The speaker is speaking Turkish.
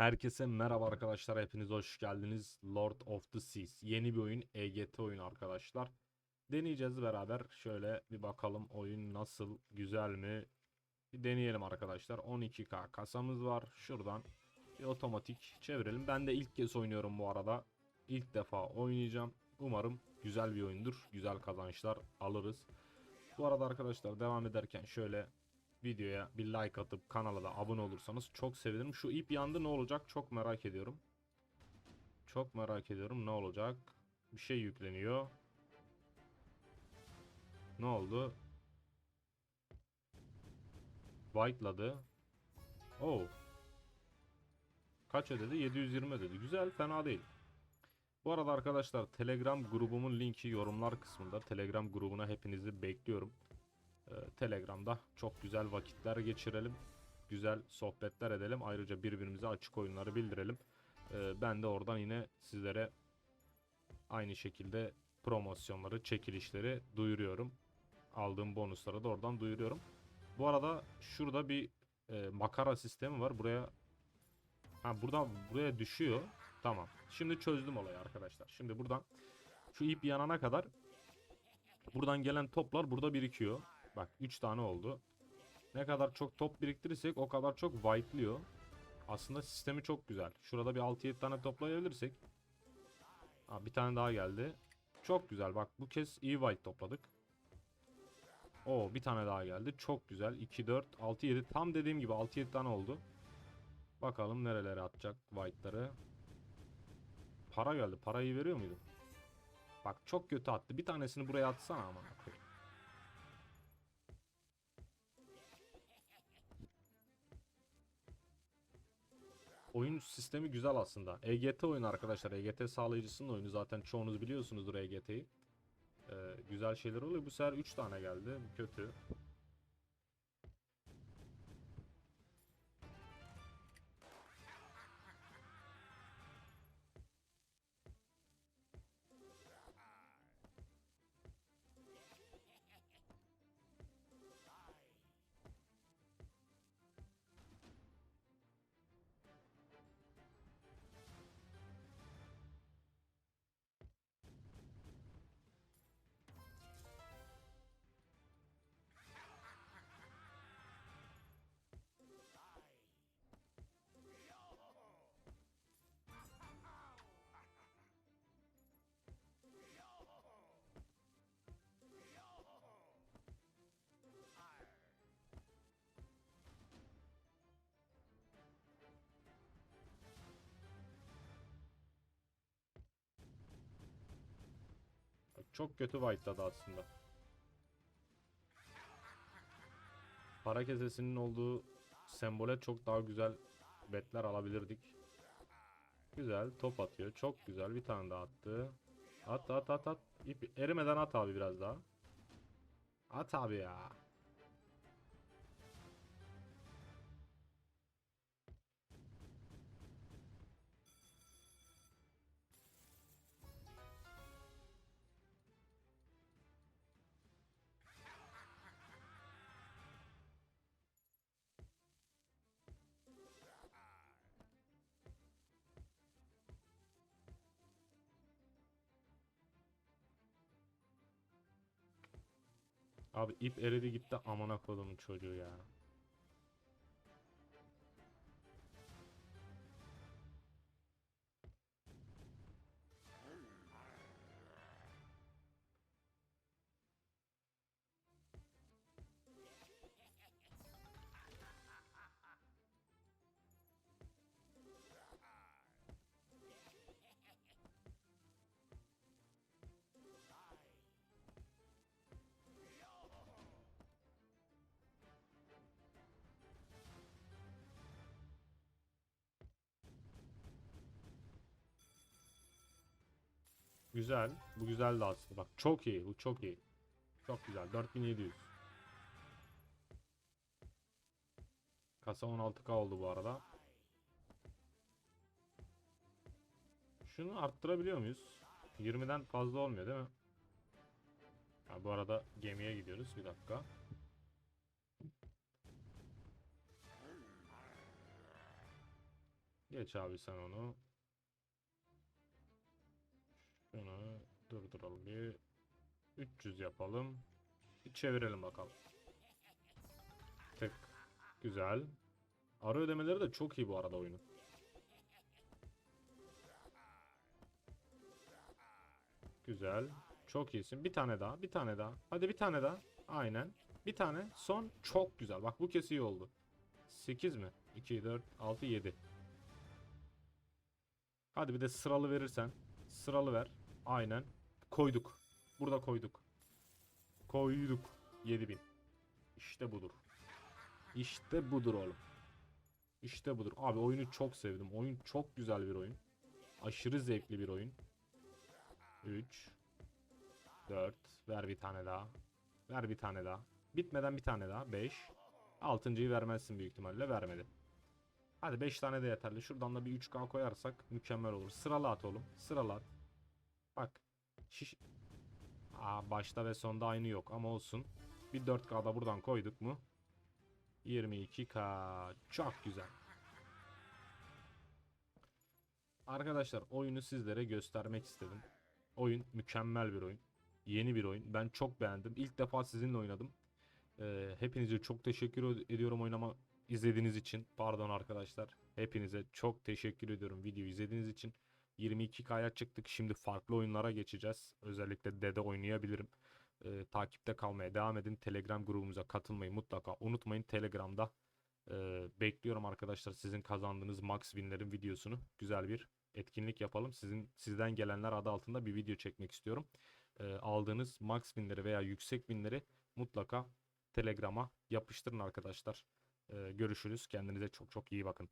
Herkese merhaba arkadaşlar. Hepiniz hoş geldiniz. Lord of the Seas. Yeni bir oyun. EGT oyunu arkadaşlar. Deneyeceğiz beraber. Şöyle bir bakalım oyun nasıl? Güzel mi? Bir deneyelim arkadaşlar. 12K kasamız var. Şuradan bir otomatik çevirelim. Ben de ilk kez oynuyorum bu arada. İlk defa oynayacağım. Umarım güzel bir oyundur. Güzel kazançlar alırız. Bu arada arkadaşlar devam ederken şöyle videoya bir like atıp kanala da abone olursanız çok sevinirim. Şu ip yandı ne olacak çok merak ediyorum. Çok merak ediyorum ne olacak. Bir şey yükleniyor. Ne oldu? White'ladı. Oh. Kaç ödedi? 720 ödedi. Güzel, fena değil. Bu arada arkadaşlar Telegram grubumun linki yorumlar kısmında. Telegram grubuna hepinizi bekliyorum. Ee, Telegram'da çok güzel vakitler geçirelim. Güzel sohbetler edelim. Ayrıca birbirimize açık oyunları bildirelim. Ee, ben de oradan yine sizlere aynı şekilde promosyonları, çekilişleri duyuruyorum. Aldığım bonusları da oradan duyuruyorum. Bu arada şurada bir e, makara sistemi var. Buraya ha buradan buraya düşüyor. Tamam. Şimdi çözdüm olayı arkadaşlar. Şimdi buradan şu ip yanana kadar buradan gelen toplar burada birikiyor. Bak 3 tane oldu. Ne kadar çok top biriktirirsek o kadar çok white'lıyor. Aslında sistemi çok güzel. Şurada bir 6-7 tane toplayabilirsek. Aa, bir tane daha geldi. Çok güzel. Bak bu kez iyi white topladık. Oo bir tane daha geldi. Çok güzel. 2, 4, 6, 7. Tam dediğim gibi 6-7 tane oldu. Bakalım nerelere atacak white'ları. Para geldi. Parayı veriyor muydu? Bak çok kötü attı. Bir tanesini buraya atsana ama. Oyun sistemi güzel aslında. EGT oyunu arkadaşlar. EGT sağlayıcısının oyunu. Zaten çoğunuz biliyorsunuzdur EGT'yi. Ee, güzel şeyler oluyor. Bu sefer 3 tane geldi. Kötü. Çok kötü white'ladı aslında. Para kesesinin olduğu sembole çok daha güzel betler alabilirdik. Güzel top atıyor. Çok güzel bir tane daha attı. At at at at. İp erimeden at abi biraz daha. At abi ya. Abi ip eridi gitti amına kodumun çocuğu ya. Güzel. Bu güzeldi aslında. Bak çok iyi. Bu çok iyi. Çok güzel. 4700. Kasa 16k oldu bu arada. Şunu arttırabiliyor muyuz? 20'den fazla olmuyor değil mi? Ha, bu arada gemiye gidiyoruz. Bir dakika. Geç abi sen onu. Şunu durduralım bir. 300 yapalım. Bir çevirelim bakalım. Tık. Güzel. Ara ödemeleri de çok iyi bu arada oyunun. Güzel. Çok iyisin. Bir tane daha. Bir tane daha. Hadi bir tane daha. Aynen. Bir tane. Son. Çok güzel. Bak bu kez iyi oldu. 8 mi? 2, 4, 6, 7. Hadi bir de sıralı verirsen. Sıralı ver. Aynen. Koyduk. Burada koyduk. Koyduk. 7000. İşte budur. İşte budur oğlum. İşte budur. Abi oyunu çok sevdim. Oyun çok güzel bir oyun. Aşırı zevkli bir oyun. 3 4 Ver bir tane daha. Ver bir tane daha. Bitmeden bir tane daha. 5 Altıncıyı vermezsin büyük ihtimalle. Vermedi. Hadi 5 tane de yeterli. Şuradan da bir 3K koyarsak mükemmel olur. Sırala at oğlum. Sırala at. Bak. Şiş... Aa, başta ve sonda aynı yok ama olsun. Bir 4K da buradan koyduk mu? 22K. Çok güzel. Arkadaşlar oyunu sizlere göstermek istedim. Oyun mükemmel bir oyun. Yeni bir oyun. Ben çok beğendim. İlk defa sizinle oynadım. Ee, hepinize çok teşekkür ed- ediyorum oynama izlediğiniz için. Pardon arkadaşlar. Hepinize çok teşekkür ediyorum videoyu izlediğiniz için. 22K'ya çıktık. Şimdi farklı oyunlara geçeceğiz. Özellikle Dede oynayabilirim. Ee, takipte kalmaya devam edin. Telegram grubumuza katılmayı mutlaka unutmayın. Telegram'da e, bekliyorum arkadaşlar sizin kazandığınız max winlerin videosunu. Güzel bir etkinlik yapalım. Sizin sizden gelenler adı altında bir video çekmek istiyorum. Ee, aldığınız max winleri veya yüksek winleri mutlaka Telegram'a yapıştırın arkadaşlar. Ee, görüşürüz. Kendinize çok çok iyi bakın.